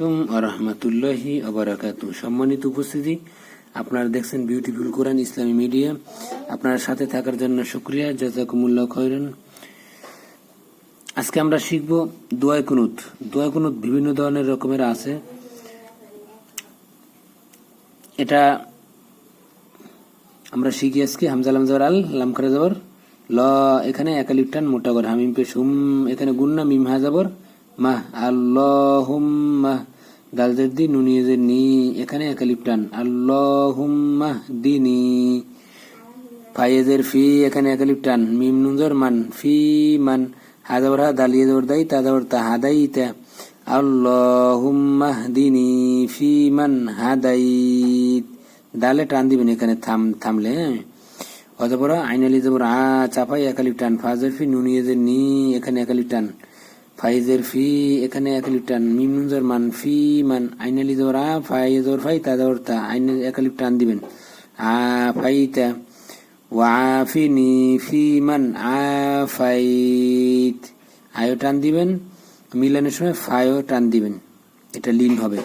আলাইকুম আরহামতুল্লাহি আবরাকাতু সম্মানিত উপস্থিতি, আপনারা দেখছেন বিউটিফুল কোরআন ইসলামী মিডিয়া আপনার সাথে থাকার জন্য শুক্রিয়া, জাজাকুমুল্লাহ খৈরান আজকে আমরা শিখব দোয়া কুনুত। দোয়া কুনুত বিভিন্ন ধরনের রকমের আছে। এটা আমরা শিখি আজকে, হামজা লামজার আল, লাম করে যাবর ল, এখানে একালিপ টান, মোটা করে হামিম পেশ, হুম, এখানে গুন্না মিম, হা যাবর মাহ, আল্লাহুম্মা। দাল জের দি নুনিয়ে জের নি, এখানে একালিপ টান আল্লাহুম্মা দিনি। ফাইজের ফি, এখানে একালিপ টান মিম নুনজর মান, ফি মান হাজাবর হা, দালিয়ে জবর দাই তা জবর তা হাদাই তা। আল্লাহুম্মা দিনি, ফি মান হাদাইত দালে টান দিবেন এখানে থাম, থামলে হ্যাঁ? অতপর আইনালি জবর আ চাপাই একালিপ টান ফাজের ফি নুনিয়ে জের নি, এখানে একালিপ টান ফাইজের ফি, এখানে একালিপ টান মিম নুনজর মান, ফি মান আইনালি জবর আ ফাইজর ফাই তা জবর তা আইনে একালিপ টান দিবেন। আ ফাইতা ওয়াফিনি ফি মান আফাইত আয়ও টান দিবেন, মিলানের সময় ফায়ও টান দিবেন, এটা লিন হবে।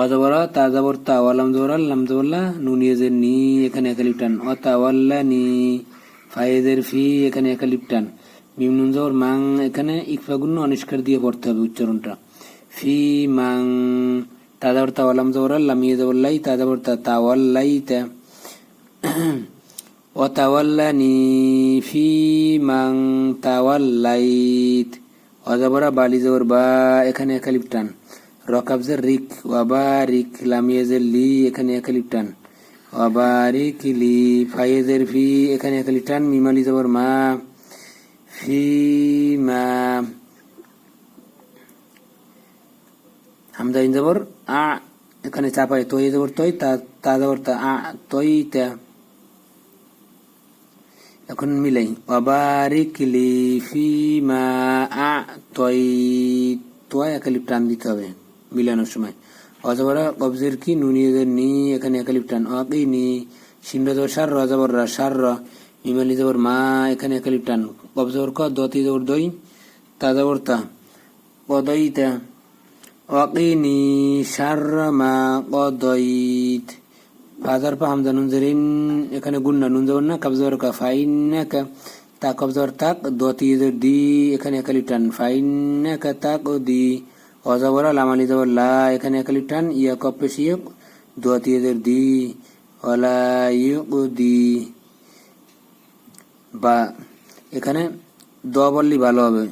অজবরা, তাজাবর তা ওয়ালাম জবরাল লাম জবরলা নুনিয়েজের নি, এখানে একালিপ টান অ তাওয়াল্লা নি ফায়েজের ফি, এখানে একালিপ টান মিমনুন জবর মাং এখানে ইকফাগুন্য অনিষ্কার দিয়ে পড়তে হবে উচ্চারণটা। ফি মাং তাদাবর তাওয়ালাম জবরাল্লাম ইয়ে জবরলাই তাদাবর তাওয়াল্লাই তা অতাওয়াল্লানি ফি মাং তাওয়াল্লাইত অজাবরা বালি জবর বা, এখানে একালিপ টান। রকাবজের রিক ও রিক লামিয়ে লামিয়েজের লি, এখানে একালিপ টান। ওয়াবারিক লি ফাইয়েজের ফি এখানে একালিপ টান। মিমালি জবর মা। হামজা ইন জবর আ এখানে চাপাই তৈ জবর তৈ তা তা তা তৈ তা এখন মিলাই অবারিক লি ফিমা আ তই তোয়া একালিপ টান দিতে হবে মিলানোর সময় অজবরা কবজের কি নুনিয়ে নি এখানে একালিপ টান অকি নি সিন্ড জবর সার র সার র মিমালি মা এখানে একালিপ টান ক দতি জবর দই তা জবর তা কদই তা অকিনি সার মা কদইত ফাজার পা হামজা নুন এখানে জবর না কবজর কা ফাইন কা তা কবজর তাক দতি দি এখানে একালি টান ফাইন কা তাক দি অজবর লামালি জবর লা এখানে একালি টান ইয়া কপেশ ইয়ক দতি দি ইয়ক দি বা এখানে দ বললেই ভালো হবে।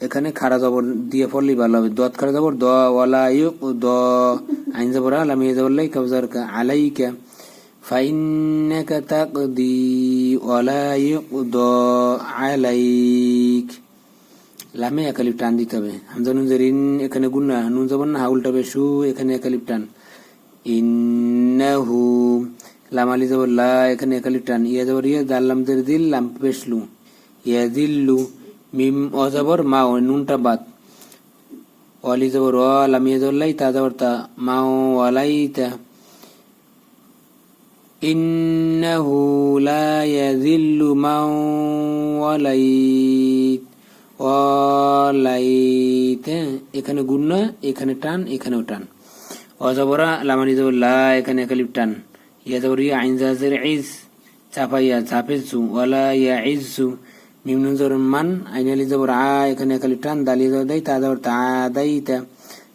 এখানে খাড়া জবর দিয়ে পড়লেই ভালো হবে। দত খাড়া জবর, দ, ওয়ালা, ইউক দ, আইন জবর আলাম ইয়ে জবর, লাই কবজার কা, আলাইকা। ফাইন্নাকা তাকদি, ওয়ালা, ইউক দ, আলাইক। লামে একালিপ টান দিতে হবে। আমি জানুন যে জেরিন এখানে গুন্না নুন জবর না হাউলটা হবে, সু, এখানে একালিপ টান। ইন্নাহু, লাম আলি জবর, লা, এখানে একালিপ টান। ইয়া জবর ইয়ে দাল, লাম দিল, লাম পেশলু ইয়া দিল্লু মিম অজাবর মা নুনটা বাদ ওয়ালি যাবর ও লাম ইয়া যাবর লাই তা যাবর তা মাও ওয়ালাইতা إنه لا يذل من وليت ওয়ালাইত এখানে গুন্না এখানে টান এখানেও টান অজবরা লামানি জবর লা এখানে একালিপ টান ইয়া জবর ইয়া আইন জাজের ইজ চাপাইয়া চাপেছু ওয়ালা ইয়া ইজু নিম্ন জবর মান আইনালি জবর আ এখানে একালিপ টান দালি জবর দাই তা জবর তা দাই তা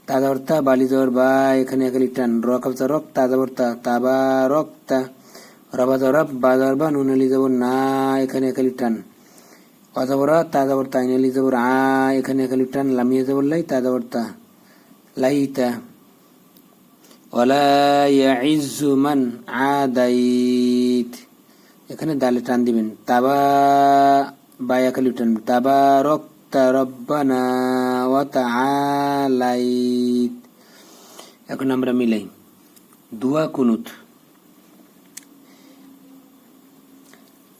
তা জবর তা বালি জবর বা এখানে একালিপ টান রকাব রক তা জবর তা তাবা রক তা রবা জরব বাজার বা নুন আলি জবর না এখানে একালি টান অজবর তা জবর তা আলি জবর আ এখানে একালি টান লামিয়ে জবর লাই তা জবর তা লাইতা ওয়ালা ইয়াইজ্জু মান আদাইত এখানে দালে টান দিবেন তাবা বা একালি টান তাবা রক্তা রব্বানা ওয়া তাআলাইত এখন আমরা মিলাই দুয়া কুনুত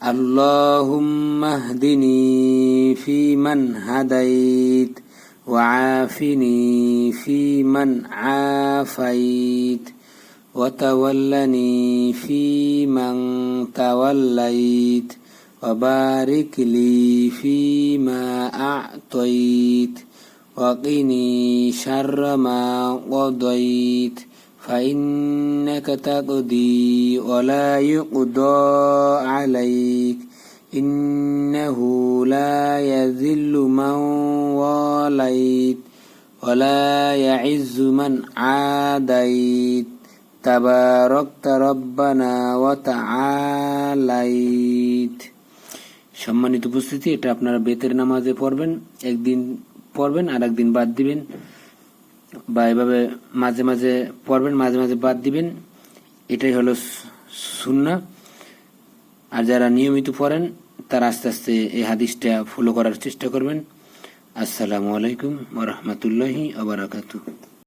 اللهم اهدني فيمن هديت وعافني فيمن عافيت وتولني فيمن توليت وبارك لي فيما أعطيت وقني شر ما قضيت فإنك تقضي ولا يقضى عليك إنه لا يذل من واليت ولا يعز من عاديت. تباركت ربنا وتعاليت. সম্মানিত উপস্থিতি, এটা আপনারা বেতের নামাজে পড়বেন, একদিন পড়বেন আর একদিন বাদ দিবেন, বা এভাবে মাঝে মাঝে পড়বেন, মাঝে মাঝে বাদ দিবেন, এটাই হলো সুন্না আর যারা নিয়মিত পড়েন, তারা আস্তে আস্তে এই হাদিসটা ফলো করার চেষ্টা করবেন। আসসালামু আলাইকুম ওরহমতুল্লাহি আবরাকাতু